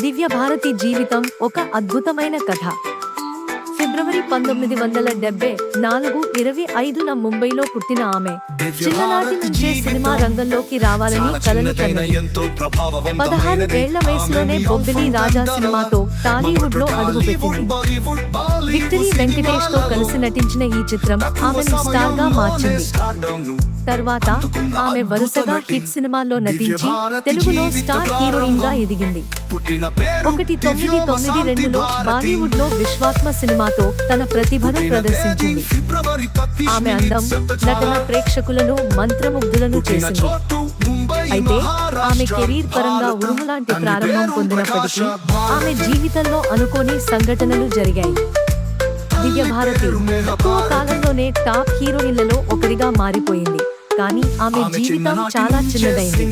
దివ్య భారతి జీవితం ఒక అద్భుతమైన కథ. ఫిబ్రవరి పంతొమ్మిది వందల డెబ్బై నాలుగు ఇరవై ఐదున ముంబైలో పుట్టిన ఆమె. చిన్ననాటి నుంచే సినిమా రంగంలోకి రావాలని కలలు కన్నది. పదహారు ఏళ్ళ వయసులోనే బొబ్బిలి రాజా సినిమాతో టాలీవుడ్లో అడుగుపెట్టింది విక్టరీ వెంకటేష్తో కలిసి నటించిన ఈ చిత్రం ఆమెను స్టార్గా మార్చింది. తర్వాత ఆమె వరుసగా హిట్ సినిమాల్లో నటించి తెలుగులో స్టార్ హీరోయిన్గా ఎదిగింది. ఒకటి తొమ్మిది తొమ్మిది రెండులో బాలీవుడ్లో విశ్వాత్మ సినిమాతో తన ప్రతిభను ప్రదర్శించింది. ఆమె అందం నటన ప్రేక్షకులను మంత్రముగ్ధులను చేసింది. అయితే ఆమె కెరీర్ పరంగా ఉరుములాంటి ప్రారంభం పొందినప్పటికీ ఆమె జీవితంలో అనుకోని సంఘటనలు జరిగాయి. దివ్య భారతి తక్కువ కాలంలోనే టాప్ హీరోయిన్లలో ఒకరిగా మారిపోయింది. కానీ ఆమె జీవితం చాలా చిన్నదైంది.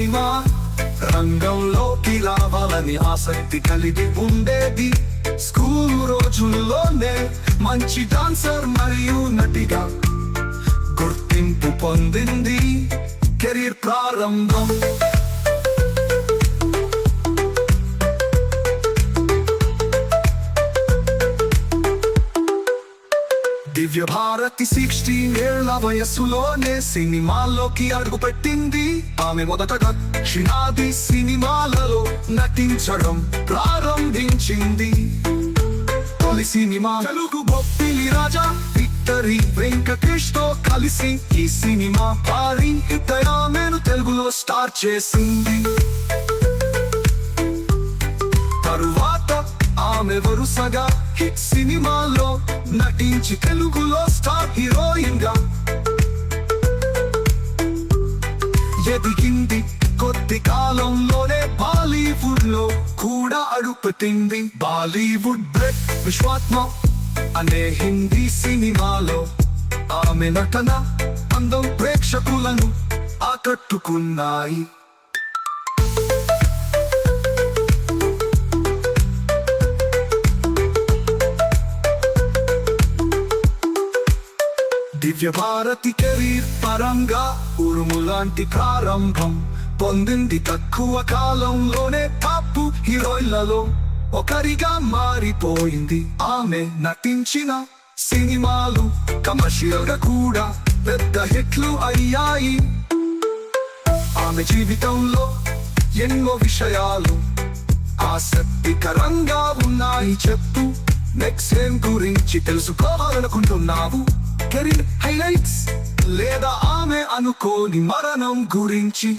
రంగంలోకి రావాలని ఆసక్తి కలిగి ఉండేది. స్కూల్ రోజుల్లోనే మంచి డాన్సర్ మరియు నటిగా గుర్తింపు పొందింది కెరీర్ ప్రారంభం. దివ్య భారతి సిక్స్టీన్ ఏళ్ళ వయస్సులోనే సినిమాల్లోకి అడుగుపెట్టింది. ఆమె మొదటగా షినాది సినిమాలలో నటించడం ప్రారంభించింది. సినిమా. తెలుగు బొప్పిలి రాజా విక్టరీ వెంకటేష్తో కలిసి ఈ సినిమా భారీ హిట్ నేను ఆమెను తెలుగులో స్టార్ చేసింది. తరువాత ఆమె వరుసగా హిట్ సినిమాలో నటించి తెలుగులో స్టార్ హీరోయిన్గా ఎదిగింది కొద్ది కాలంలోనే బాలీవుడ్లో కూడా అడుగుపెట్టింది బాలీవుడ్ బ్రెడ్ విశ్వాత్మ అనే హిందీ సినిమాలో ఆమె నటన అందం ప్రేక్షకులను ఆకట్టుకున్నాయి. దివ్య భారతి కెరీర్ పరంగా ఉరుములాంటి ప్రారంభం పొందింది తక్కువ కాలంలోనే టాప్ హీరోయిన్లలో ఒకరిగా మారిపోయింది. ఆమె నటించిన సినిమాలు కమర్షియల్గా కూడా పెద్ద హిట్లు అయ్యాయి. ఆమె జీవితంలో ఎన్నో విషయాలు ఆసక్తికరంగా ఉన్నాయి. చెప్పు నెక్స్ట్ ఏం గురించి తెలుసుకోవాలనుకుంటున్నావు? కెరీర్ హైలైట్స్ లేదా ఆమె అనుకోని మరణం గురించి?